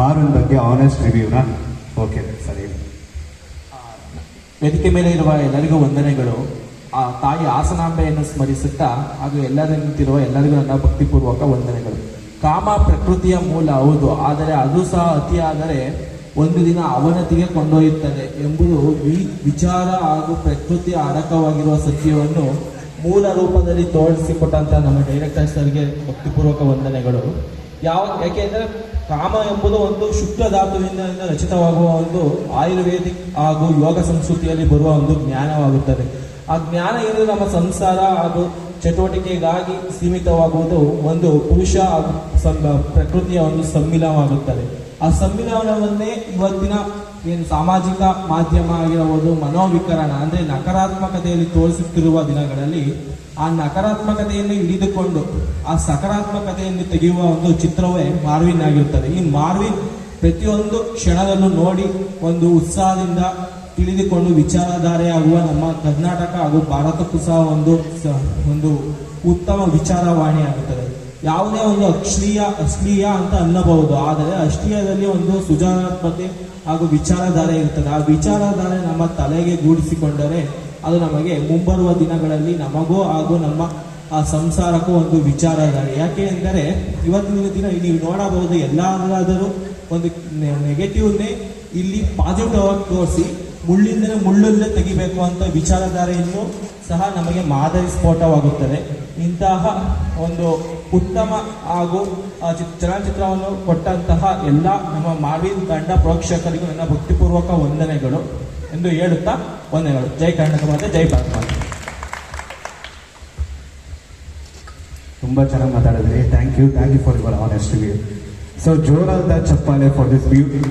ಮಾರುನ್ ಬಗ್ಗೆ honest ರಿವ್ಯೂನ okay ಸರಿ. ವೇದಿಕೆ ಮೇಲೆ ಇರುವ ಎಲ್ಲರಿಗೂ ವಂದನೆಗಳು. ಆ ತಾಯಿ ಆಸನಾಂಬೆಯನ್ನು ಸ್ಮರಿಸುತ್ತಾ ಹಾಗೂ ಎಲ್ಲರ ನಿಂತಿರುವ ಎಲ್ಲರಿಗೂ ನನ್ನ ಭಕ್ತಿಪೂರ್ವಕ ವಂದನೆಗಳು. ಕಾಮ ಪ್ರಕೃತಿಯ ಮೂಲ ಹೌದು, ಆದರೆ ಅದು ಸಹ ಅತಿಯಾದರೆ ಒಂದು ದಿನ ಅವನತಿಗೆ ಕೊಂಡೊಯ್ಯುತ್ತದೆ ಎಂಬುದು ವಿಚಾರ ಹಾಗೂ ಪ್ರಕೃತಿಯ ಅಡಕವಾಗಿರುವ ಸತ್ಯವನ್ನು ಮೂಲ ರೂಪದಲ್ಲಿ ತೋರಿಸಿಕೊಟ್ಟಂತಹ ನಮ್ಮ ಡೈರೆಕ್ಟರ್ ಸರ್ಗೆ ಭಕ್ತಿಪೂರ್ವಕ ವಂದನೆಗಳು. ಯಾವ ಯಾಕೆಂದ್ರೆ ಕಾಮ ಎಂಬುದು ಒಂದು ಶುದ್ಧ ಧಾತುವಿಂದ ರಚಿತವಾಗುವ ಒಂದು ಆಯುರ್ವೇದಿಕ್ ಹಾಗೂ ಯೋಗ ಸಂಸ್ಕೃತಿಯಲ್ಲಿ ಬರುವ ಒಂದು ಜ್ಞಾನವಾಗುತ್ತದೆ. ಆ ಜ್ಞಾನ ಏನು ನಮ್ಮ ಸಂಸಾರ ಹಾಗೂ ಚಟುವಟಿಕೆಗಾಗಿ ಸೀಮಿತವಾಗುವುದು ಒಂದು ಪುರುಷ ಹಾಗೂ ಪ್ರಕೃತಿಯ ಒಂದು ಸಮ್ಮಿಲವಾಗುತ್ತದೆ ಆ ಸಮ್ಮಿಲನವನ್ನೇ ಇವತ್ತಿನ ಏನು ಸಾಮಾಜಿಕ ಮಾಧ್ಯಮ ಆಗಿರಬಹುದು ಮನೋವಿಕರಣ ಅಂದ್ರೆ ನಕಾರಾತ್ಮಕತೆಯಲ್ಲಿ ತೋರಿಸುತ್ತಿರುವ ದಿನಗಳಲ್ಲಿ ಆ ನಕಾರಾತ್ಮಕತೆಯನ್ನು ಹಿಡಿದುಕೊಂಡು ಆ ಸಕಾರಾತ್ಮಕತೆಯನ್ನು ತೆಗೆಯುವ ಒಂದು ಚಿತ್ರವೇ ಮಾರ್ವಿನ್ ಆಗಿರುತ್ತದೆ. ಈ ಮಾರ್ವಿನ್ ಪ್ರತಿಯೊಂದು ಕ್ಷಣದಲ್ಲೂ ನೋಡಿ ಒಂದು ಉತ್ಸಾಹದಿಂದ ತಿಳಿದುಕೊಂಡು ವಿಚಾರಧಾರೆಯಾಗುವ ನಮ್ಮ ಕರ್ನಾಟಕ ಹಾಗೂ ಭಾರತಕ್ಕೂ ಸಹ ಒಂದು ಒಂದು ಉತ್ತಮ ವಿಚಾರವಾಣಿ ಆಗುತ್ತದೆ ಯಾವುದೇ ಒಂದು ಅಕ್ಷೀಯ ಅಶ್ಲೀಯ ಅಂತ ಅನ್ನಬಹುದು. ಆದರೆ ಅಶ್ಲೀಯದಲ್ಲಿ ಒಂದು ಸುಜಾನಾತ್ಮತೆ ಹಾಗೂ ವಿಚಾರಧಾರೆ ಇರ್ತದೆ ಆ ವಿಚಾರಧಾರೆ ನಮ್ಮ ತಲೆಗೆ ಗೂಡಿಸಿಕೊಂಡರೆ ಅದು ನಮಗೆ ಮುಂಬರುವ ದಿನಗಳಲ್ಲಿ ನಮಗೂ ಹಾಗೂ ನಮ್ಮ, ಆ ಸಂಸಾರಕ್ಕೂ ಒಂದು ವಿಚಾರಧಾರೆ ಯಾಕೆ ಎಂದರೆ ಇವತ್ತಿನ ದಿನ ನೀವು ನೋಡಬಹುದು ಎಲ್ಲಾದರೂ ಒಂದು ನೆಗೆಟಿವ್ನೇ ಇಲ್ಲಿ ಪಾಸಿಟಿವ್ ಆಗಿ ತೋರಿಸಿ ಮುಳ್ಳಿಂದಲೇ ಮುಳ್ಳಲ್ಲೇ ತೆಗಿಬೇಕು ಅಂತ ವಿಚಾರಧಾರೆಯನ್ನು ಸಹ ನಮಗೆ ಮಾದರಿ ಸ್ಫೋಟವಾಗುತ್ತದೆ. ಇಂತಹ ಒಂದು ಉತ್ತಮ ಹಾಗೂ ಚಲನಚಿತ್ರವನ್ನು ಕೊಟ್ಟಂತಹ ಎಲ್ಲ ನಮ್ಮ ಮಾವಿನ ತಂಡ ಪ್ರೇಕ್ಷಕರಿಗೂ ನನ್ನ ಭಕ್ತಿಪೂರ್ವಕ ವಂದನೆಗಳು ಎಂದು ಹೇಳುತ್ತಾ ವಂದನೆಗಳು. ಜೈ ಕರ್ನಾಟಕ ಮಾತೆ, ಜೈ ಭಾರತ ಮಾತೆ. ತುಂಬ ಚೆನ್ನಾಗಿ ಮಾತಾಡಿದ್ರಿ. Thank you thank you for your honest view so ಜೋರಾದ ಚಪ್ಪಾಳೆ ಫಾರ್ ದಿಸ್ ಬ್ಯೂಟಿ